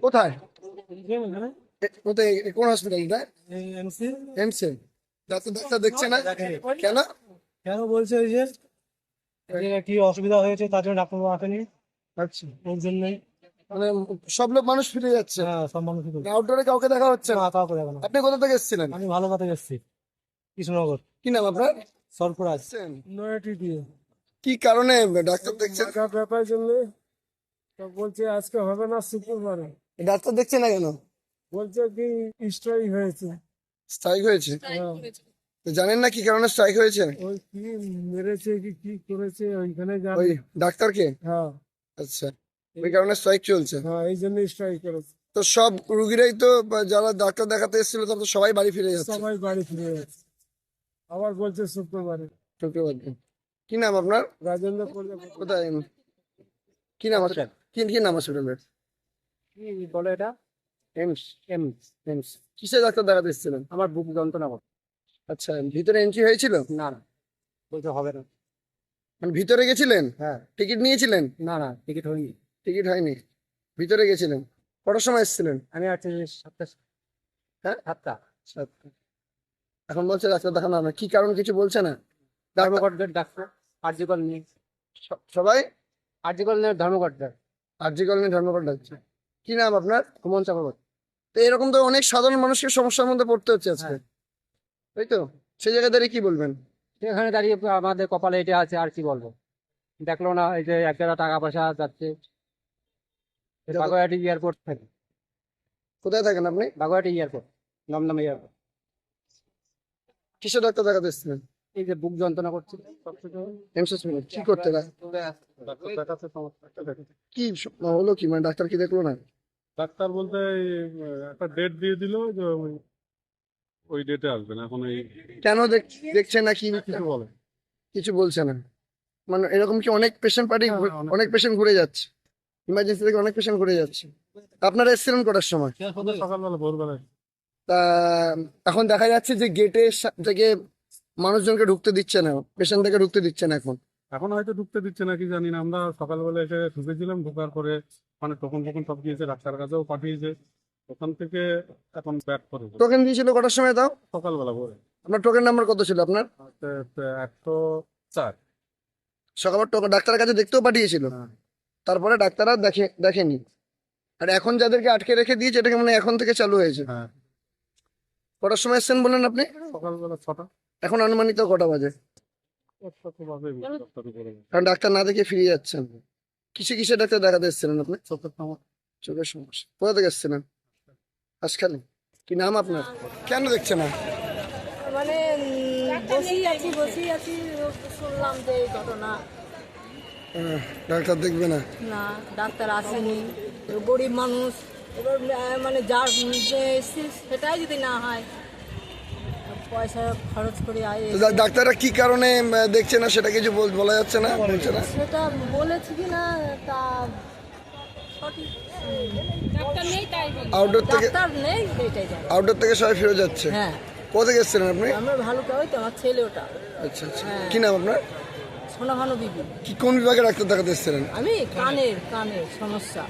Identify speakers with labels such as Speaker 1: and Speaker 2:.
Speaker 1: কোথায়? এ- কোথায়? এ- কোন হসপিটালটা এমসে। ডাক্তার ডাক্তার দেখছে না? কেন?
Speaker 2: কেন বলছে ওই যে? কি অসুবিধা হয়েছে তার জন্য আসেনি
Speaker 1: আচ্ছা।
Speaker 2: ওর জন্যই
Speaker 1: মানে সব লোক মানুষ ফিরে যাচ্ছে।
Speaker 2: হ্যাঁ সব মানুষ
Speaker 1: আউটডোরে কাউকে দেখা হচ্ছে না?
Speaker 2: না কাউকে যাবে না।
Speaker 1: আপনি কোথা থেকে এসেছিলেন?
Speaker 2: আমি ভালো কথা এসেছি। কৃষ্ণনগর।
Speaker 1: কি নাম আপনার?
Speaker 2: নয়টি দিয়ে
Speaker 1: কি কারণে ডাক্তার দেখছেন?
Speaker 2: ব্যাপার জন্য বলছে আজকে হবে না শুক্রবারে।
Speaker 1: ডাক্তার দেখছে না কেন?
Speaker 2: বলছে কি স্ট্রাইক হয়েছে।
Speaker 1: স্ট্রাইক হয়েছে? তো জানেন না কি কারণে স্ট্রাইক হয়েছে?
Speaker 2: ওই কি মেরেছে কি কি করেছে ওইখানে যাবে
Speaker 1: ওই ডাক্তারকে?
Speaker 2: হ্যাঁ।
Speaker 1: আচ্ছা। ওই কারণে স্ট্রাইক চলছে?
Speaker 2: হ্যাঁ এই জন্য স্ট্রাইক করেছে।
Speaker 1: তো সব রুগীরাই তো যারা ডাক্তার দেখাতে এসেছিল তারা তো সবাই বাড়ি ফিরে যাচ্ছে।
Speaker 2: সবাই বাড়ি ফিরে যাচ্ছে। আবার বলছে শুক্রবারে।
Speaker 1: শুক্রবার। দিন। কি নাম আপনার?
Speaker 2: রাজেন্দ্র
Speaker 1: কোথায়? কি নাম আছে কি কি নাম হসপিটালের
Speaker 2: কি বলে এটা?
Speaker 1: এমস।
Speaker 2: AIIMS
Speaker 1: AIIMS. কিসে ডাক্তার দেখাতে এসেছিলেন?
Speaker 2: আমার বুক যন্ত্রণা করে।
Speaker 1: আচ্ছা ভিতরে এন্ট্রি হয়েছিল?
Speaker 2: না না। বলতে হবে না।
Speaker 1: মানে ভিতরে গেছিলেন?
Speaker 2: হ্যাঁ।
Speaker 1: টিকিট নিয়েছিলেন?
Speaker 2: না না টিকিট হয়নি।
Speaker 1: টিকিট হয়নি। ভিতরে গেছিলেন? কটার সময় এসেছিলেন?
Speaker 2: আমি আছি সাতটা
Speaker 1: হ্যাঁ?
Speaker 2: সাতটা।
Speaker 1: সাতটা। এখন বলছে ডাক্তার দেখানো হবে। না। কি কারণ কিছু বলছে না? ডাক্তার
Speaker 2: ধর্মঘটের ডাক্তার আর্যকল নিয়ে।
Speaker 1: সবাই?
Speaker 2: আর্যকল নিয়ে ধর্মঘটটা
Speaker 1: আরজি কলোনি ধর্মঘট ডাকছে। কি নাম আপনার?
Speaker 2: সুমন চক্রবর্তী
Speaker 1: তো এরকম তো অনেক সাধারণ মানুষকে সমস্যার মধ্যে পড়তে হচ্ছে আজকে।
Speaker 2: হ্যাঁ।
Speaker 1: তাই তো? সেই জায়গায় দাঁড়িয়ে কি বলবেন?
Speaker 2: সেখানে দাঁড়িয়ে আমাদের কপালে এটা আছে আর কি বলব? দেখল না এই যে এক জায়গা টাকা পয়সা যাচ্ছে। বাগুয়াটি এয়ারপোর্ট থাকে।
Speaker 1: কোথায় থাকেন আপনি?
Speaker 2: Baguiati airport Dum Dum airport.
Speaker 1: কিসে ডাক্তার দেখাতে এসেছিলেন?
Speaker 2: এই যে বুক যন্ত্রণা করছে
Speaker 1: কি করতে না কি হলো কি? মানে ডাক্তার কি দেখল না?
Speaker 3: ডাক্তার বলতে একটা ডেট দিয়ে দিল যে ওই- ডেটে আসবেন এখন এই
Speaker 1: কেন দেখ- দেখছে না কি?
Speaker 3: কিছু বলে।
Speaker 1: কিছু বলছে না। মানে এরকম কি অনেক পেশেন্ট পার্টি
Speaker 3: হ্যাঁ, অনেক
Speaker 1: অনেক পেশেন্ট ঘুরে যাচ্ছে। ইমার্জেন্সি থেকে অনেক পেশেন্ট ঘুরে যাচ্ছে। আপনারা এসেছিলেন কটার সময়?
Speaker 3: সকালবেলা ভোরবেলায়।
Speaker 1: তা এখন দেখা যাচ্ছে যে গেটে থেকে মানুষজনকে ঢুকতে দিচ্ছে না পেশেন্টদেরকে ঢুকতে দিচ্ছে না এখন।
Speaker 3: এখন হয়তো ঢুকতে দিচ্ছে না কি জানি না। আমরা সকালবেলা এসে ঢুকেছিলাম ঢোকার পরে মানে টোকন ফোকন সব দিয়েছে ডাক্তার কাছেও পাঠিয়েছে ওখান থেকে এখন ব্যাক করে
Speaker 1: টোকেন দিয়েছিল কটার সময় তাও?
Speaker 3: সকালবেলা ভোরে।
Speaker 1: আপনার টোকেন নাম্বার কত ছিল আপনার?
Speaker 3: একশো চার।
Speaker 1: সকালে টোকেন ডাক্তারের কাছে দেখতেও পাঠিয়েছিল।
Speaker 3: হ্যাঁ।
Speaker 1: তারপরে ডাক্তাররা দেখে দেখেনি। আর এখন যাদেরকে আটকে রেখে দিয়েছে এটাকে মানে এখন থেকে চালু হয়েছে।
Speaker 3: হ্যাঁ।
Speaker 1: কটার সময় এসছেন বললেন আপনি?
Speaker 3: সকালবেলা ছটা।
Speaker 1: এখন অনুমানিত কটা বাজে? কারণ ডাক্তার না দেখে ফিরে যাচ্ছেন। কিসে কিসে ডাক্তার দেখাতে এসেছিলেন আপনি?
Speaker 3: চোখের সমস্যা।
Speaker 1: সমস্যা কোথা থেকে এসেছিলেন? হাসখালি? কি নাম আপনার? কেন দেখছে না?
Speaker 4: মানে বসেই আছি বসেই আছি শুনলাম যে ঘটনা।
Speaker 1: ডাক্তার দেখবে না?
Speaker 4: না ডাক্তার আসেনি। গরিব মানুষ। এবার মানে যার এসছে সেটাই যদি না হয় পয়সা খরচ করে আয়
Speaker 1: ডাক্তাররা কি কারণে দেখছে না সেটা কিছু বল- বলা যাচ্ছে না? বলছে না?
Speaker 4: সেটা বলেছি কি না তা সঠিক
Speaker 1: আউটডোর থেকে
Speaker 4: ডাক্তার নেই
Speaker 1: আউটডোর থেকে সবাই ফিরে যাচ্ছে?
Speaker 4: হ্যাঁ।
Speaker 1: কোথা থেকে এসেছিলেন আপনি?
Speaker 4: আমরা ভালো ওই তো আমার ছেলে ওটা।
Speaker 1: আচ্ছা আচ্ছা।
Speaker 4: হ্যাঁ।
Speaker 1: কি নাম আপনার?
Speaker 4: সোনাভানু বিবি।
Speaker 1: কি কোন বিভাগে ডাক্তার দেখাতে এসেছিলেন?
Speaker 4: আমি কানের কানের সমস্যা।